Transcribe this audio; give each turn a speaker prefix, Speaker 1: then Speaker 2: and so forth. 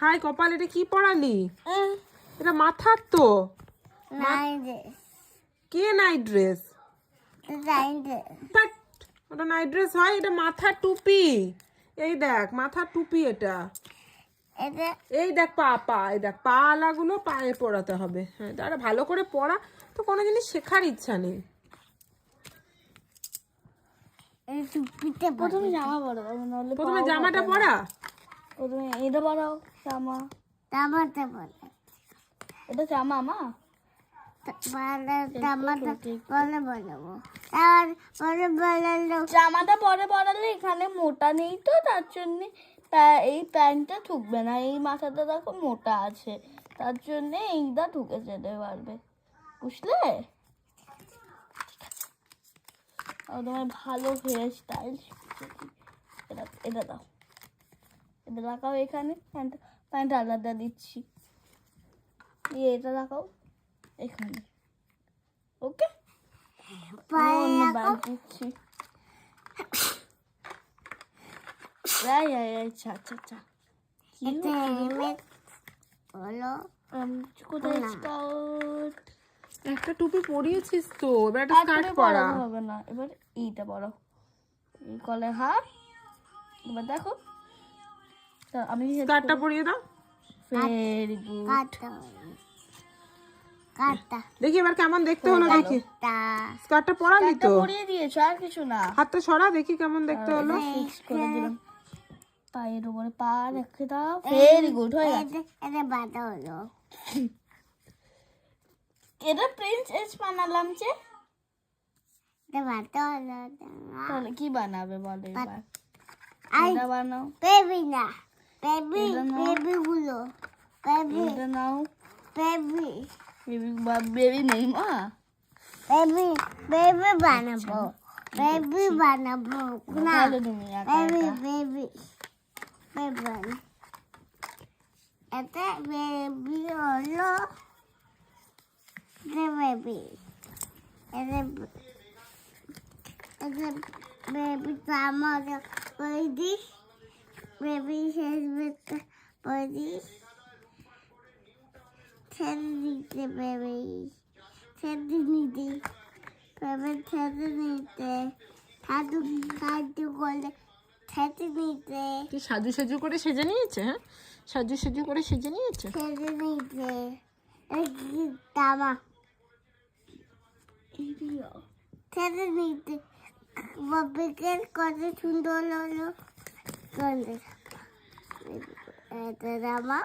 Speaker 1: High কপাল এটা কি পড়ালি? এটা মাথার তো। কে নাইট ড্রেস ওটা নাইট ড্রেস হয় এটা মাথার টুপি। এই দেখ মাথার টুপি এটা। এই দেখ পা পা এই দেখ পা আলাগুলো পায়ে পড়াতে হবে। হ্যাঁ তারা ভালো করে পড়া তো কোনো জিনিস শেখার ইচ্ছা নেই।
Speaker 2: প্রথমে জামা পরো
Speaker 1: প্রথমে জামাটা পরা
Speaker 2: প্রথমে এটা পরাও জামা এটা জামা মা? জামাটা পরে পরালে এখানে মোটা নেই তো তার জন্য এই প্যান্টটা ঢুকবে না। এই মাথাটা দেখো মোটা আছে। তার জন্য এইটা ঢুকে যেতে পারবে। বুঝলে? তোমার ভালো হেয়ার স্টাইল এটা এটা দাও। এটা রাখাও এখানে প্যান্ট প্যান্ট আলাদা দিচ্ছি। দিয়ে এটা রাখাও এখানে। ওকে দিচ্ছি। আচ্ছা আচ্ছা আচ্ছা কোথায়
Speaker 1: একটা টুপি পরিয়েছিস তো এবার একটা স্কার্ট পরা
Speaker 2: হবে না। এবার এইটা পরো এই কলে এবার দেখো। তা আমি
Speaker 1: স্কার্টটা পরিয়ে দাও।
Speaker 2: ভেরি গুড
Speaker 1: দেখি এবার কেমন দেখতে হলো দেখি। স্কার্টটা পরালি তো?
Speaker 2: পরিয়ে দিয়েছ আর কিছু না।
Speaker 1: হাতটা সরা দেখি কেমন দেখতে হলো।
Speaker 2: ফিক্স করে দিলাম। পায়ের উপরে পা রেখে দাও। ভেরি গুড হয়ে গেছে। এটা প্রিন্সেস বানালাম যে। তাহলে কি বানাবে বলো এবার? বানাও।
Speaker 3: বেবি না। বেবি
Speaker 2: এটা নাও।
Speaker 3: বেবি গুলো বেবি
Speaker 2: এটা নাও
Speaker 3: বেবি
Speaker 2: বেবি বেবি নেই মা
Speaker 3: বেবি বেবি বানাবো বেবি বানাবো না
Speaker 2: তাহলে তুমি একা
Speaker 3: বেবি
Speaker 2: একা।
Speaker 3: বেবি বেবি এটা বেবি হলো এটা বেবি এটা এটা বেবি জামা করে দিস বেবি শেষ করে ছেড়ে দিতে বেবি ছেড়ে নিতে বেবি ছেড়ে নিতে সাধু সাহায্য করলে ছেড়ে নিতে
Speaker 1: কি সাজু সাজু করে সেজে নিয়েছে হ্যাঁ? সাজু সাজু করে সেজে নিয়েছে?
Speaker 3: ছেড়ে নিতে জামা ছেড়ে নিতে বাবিকে কত সুন্দর হলো। এটা জামা